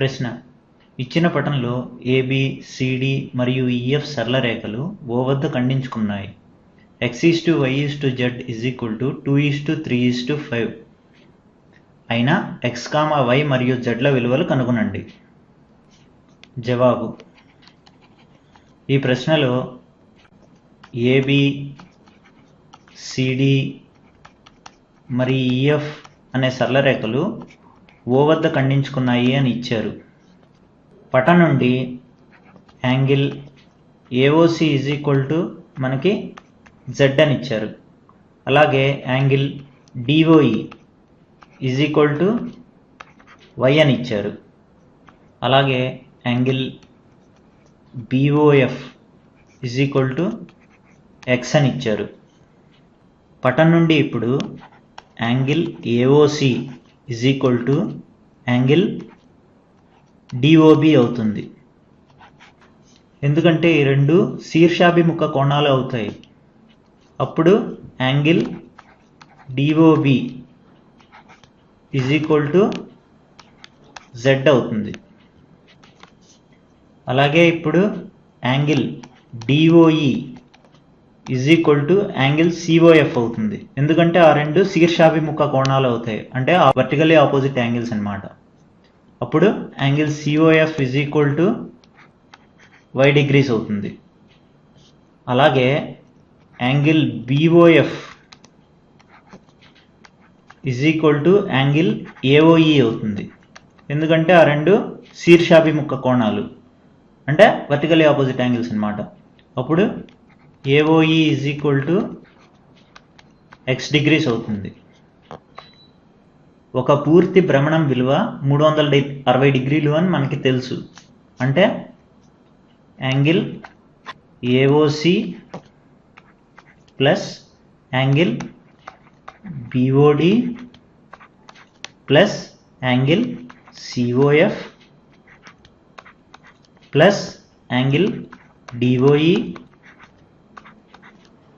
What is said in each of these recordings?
ప్రశ్న. ఇచ్చిన పటంలో ఏబి సిడి మరియు e, ఈఎఫ్ సరళ రేఖలు ఓ వద్ద ఖండించుకున్నాయి. X is to y is to z is equal to two is to three is to five అయినా ఎక్స్ కామా వై మరియు జెడ్ల విలువలు కనుగొనండి. జవాబు. ఈ ప్రశ్నలో ఏబి సిడి మరి ఈఎఫ్ అనే సరళ రేఖలు ఓ వద్ద ఖండించుకున్నాయి అని ఇచ్చారు. పటం నుండి angle AOC is equal to మనకి జెడ్ అని ఇచ్చారు. అలాగే angle DOE is equal to y అని ఇచ్చారు. అలాగే angle BOF is equal to x అని ఇచ్చారు. పటం నుండి ఇప్పుడు angle AOC is equal to angle DOB అవుతుంది. ఎందుకంటే ఈ రెండు శీర్షాభిముఖ కోణాలు అవుతాయి. అప్పుడు angle DOB is equal to z అవుతుంది. అలాగే ఇప్పుడు angle DOE is equal to angle COF అవుతుంది. ఎందుకంటే ఆ రెండు శీర్షాభిముఖ కోణాలు అవుతాయి. అంటే వర్టికలీ ఆపోజిట్ యాంగిల్స్ అన్నమాట. అప్పుడు angle COF is equal to y degrees అవుతుంది. అలాగే angle BOF is equal to angle AOE అవుతుంది. ఎందుకంటే ఆ రెండు శీర్షాభిముఖ కోణాలు. అంటే వర్టికలీ ఆపోజిట్ యాంగిల్స్ అన్నమాట. అప్పుడు AOE is equal to x degrees అవుతుంది. ఒక పూర్తి భ్రమణం విలువ మూడు వందల అరవై డిగ్రీలు అని మనకి తెలుసు. అంటే angle AOC plus angle BOD plus angle COF plus angle DOE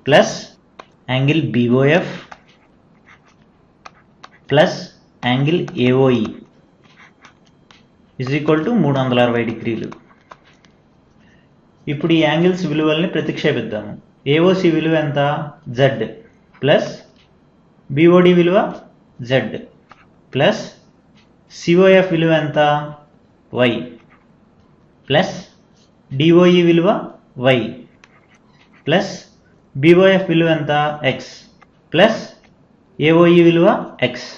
plus angle BOF plus angle AOE is equal to మూడు వందల అరవై డిగ్రీలు. ఇప్పుడు ఈ యాంగిల్స్ విలువల్ని ప్రతిక్షేపిద్దాము. ఏఓసి విలువ ఎంత? జెడ్ ప్లస్ బిఓడి విలువ జెడ్ ప్లస్ సిఓఎఫ్ విలువ ఎంత? వై ప్లస్ డిఓఈ విలువ వై ప్లస్ బిఓఎఫ్ విలువ ఎంత? ఎక్స్ ప్లస్ ఏఓఈ విలువ ఎక్స్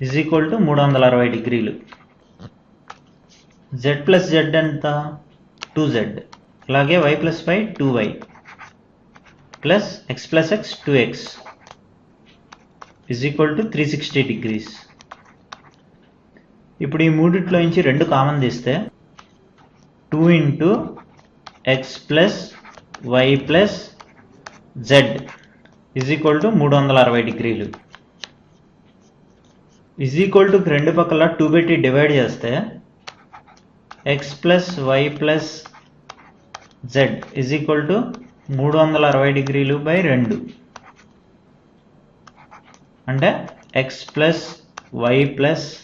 ఇజ్ ఈక్వల్ టు మూడు వందల అరవై డిగ్రీలు. జెడ్ ప్లస్ జెడ్ ఎంత? టూ జెడ్ అలాగే y plus y two y plus x plus x two x is equal to three sixty degrees ఇప్పుడు ఈ మూడిట్లో నుంచి రెండు కామన్ తీస్తే two into x plus y plus Z is equal to మూడు వందల అరవై డిగ్రీలు. ఇజ్ ఈక్వల్ టు రెండు పక్కల టూ పెట్టి డివైడ్ చేస్తే x plus why plus Z is equal to మూడు వందల అరవై డిగ్రీలు బై రెండు. అంటే x plus y plus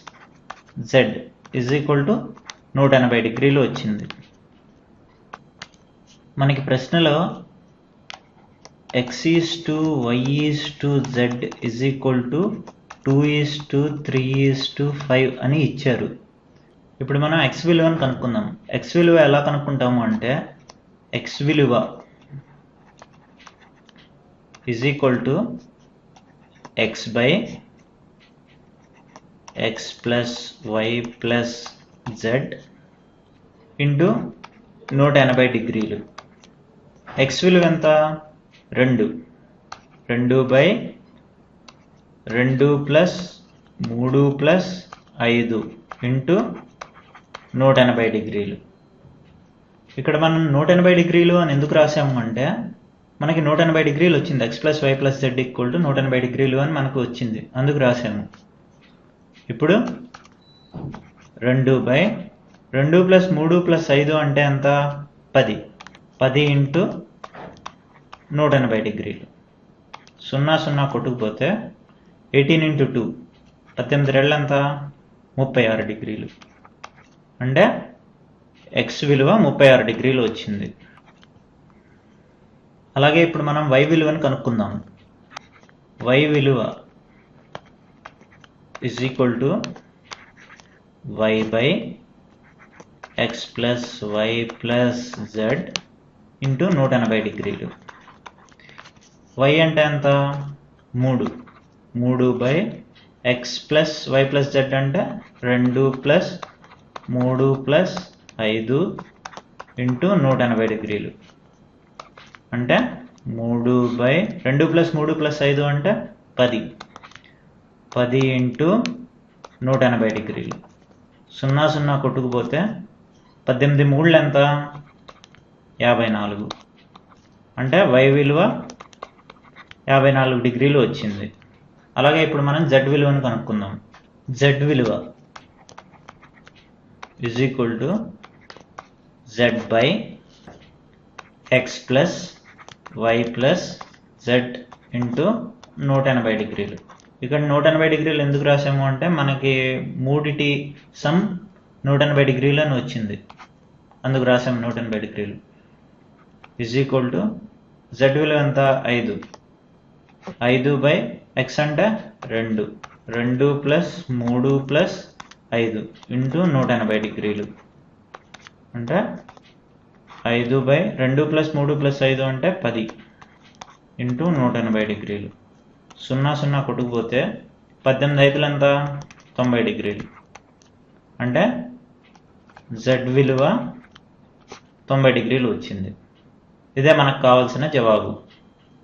Z is equal to నూట ఎనభై డిగ్రీలు వచ్చింది. మనకి ప్రశ్నలో X is to y is to Z is equal to two is to three is to five అని ఇచ్చారు. ఇప్పుడు మనం ఎక్స్ విలువను కనుక్కుందాం. ఎక్స్ విలువ ఎలా కనుక్కుంటాము అంటే ఎక్స్ విలువ is equal to x by x plus y plus z into నూట ఎనభై డిగ్రీలు. ఎక్స్ విలువ ఎంత? రెండు. రెండు బై రెండు ప్లస్ మూడు ప్లస్ ఐదు ఇంటూ నూట ఎనభై డిగ్రీలు. ఇక్కడ మనం నూట ఎనభై డిగ్రీలు అని ఎందుకు రాసాము అంటే మనకి నూట ఎనభై డిగ్రీలు వచ్చింది. X plus y plus z equal to నూట ఎనభై డిగ్రీలు అని మనకు వచ్చింది. అందుకు రాసాము ఇప్పుడు రెండు బై రెండు ప్లస్ మూడు ప్లస్ ఐదు అంటే ఎంత? పది. పది ఇంటూ నూట ఎనభై డిగ్రీలు. సున్నా సున్నా కొట్టుకుపోతే ఎయిటీన్ ఇంటూ టూ పద్దెనిమిది రెళ్ళు ఎంత ముప్పై ఆరు డిగ్రీలు. అంటే ఎక్స్ విలువ ముప్పై ఆరు డిగ్రీలు వచ్చింది. అలాగే ఇప్పుడు మనం వై విలువను కనుక్కుందాం. వై విలువ is equal to y by x plus y plus z into నూట ఎనభై డిగ్రీలు. వై అంటే ఎంత? మూడు. మూడు by x plus y plus z అంటే రెండు ప్లస్ మూడు ప్లస్ ఐదు ఇంటూ నూట ఎనభై డిగ్రీలు. అంటే మూడు బై రెండు ప్లస్ మూడు ప్లస్ ఐదు అంటే పది. పది ఇంటూ నూట ఎనభై డిగ్రీలు. సున్నా సున్నా కొట్టుకుపోతే పద్దెనిమిది మూడు ఎంత? యాభై నాలుగు. అంటే వై విలువ యాభై నాలుగు డిగ్రీలు వచ్చింది. అలాగే ఇప్పుడు మనం జెడ్ విలువను కనుక్కుందాం. జెడ్ విలువ is equal to z by x plus y plus z into నూట ఎనభై డిగ్రీలు. ఇక్కడ నూట ఎనభై డిగ్రీలు ఎందుకు రాసాము అంటే మనకి మూడిటి సమ్ నూట ఎనభై డిగ్రీలు అని వచ్చింది. అందుకు రాసాము నూట ఎనభై డిగ్రీలు. ఇజ్ ఈక్వల్ టు జెడ్ విలువ ఎంత? ఐదు. ఐదు బై ఎక్స్ అంటే రెండు. రెండు ప్లస్ మూడు ప్లస్ ఐదు ఇంటూ నూట ఎనభై డిగ్రీలు. అంటే ఐదు బై రెండు ప్లస్ మూడు ప్లస్ ఐదు అంటే పది ఇంటూ నూట ఎనభై డిగ్రీలు. సున్నా సున్నా కొట్టుకుపోతే పద్దెనిమిది ఐదులు ఎంత? తొంభై డిగ్రీలు. అంటే జెడ్ విలువ తొంభై డిగ్రీలు వచ్చింది. ఇదే మనకు కావాల్సిన జవాబు.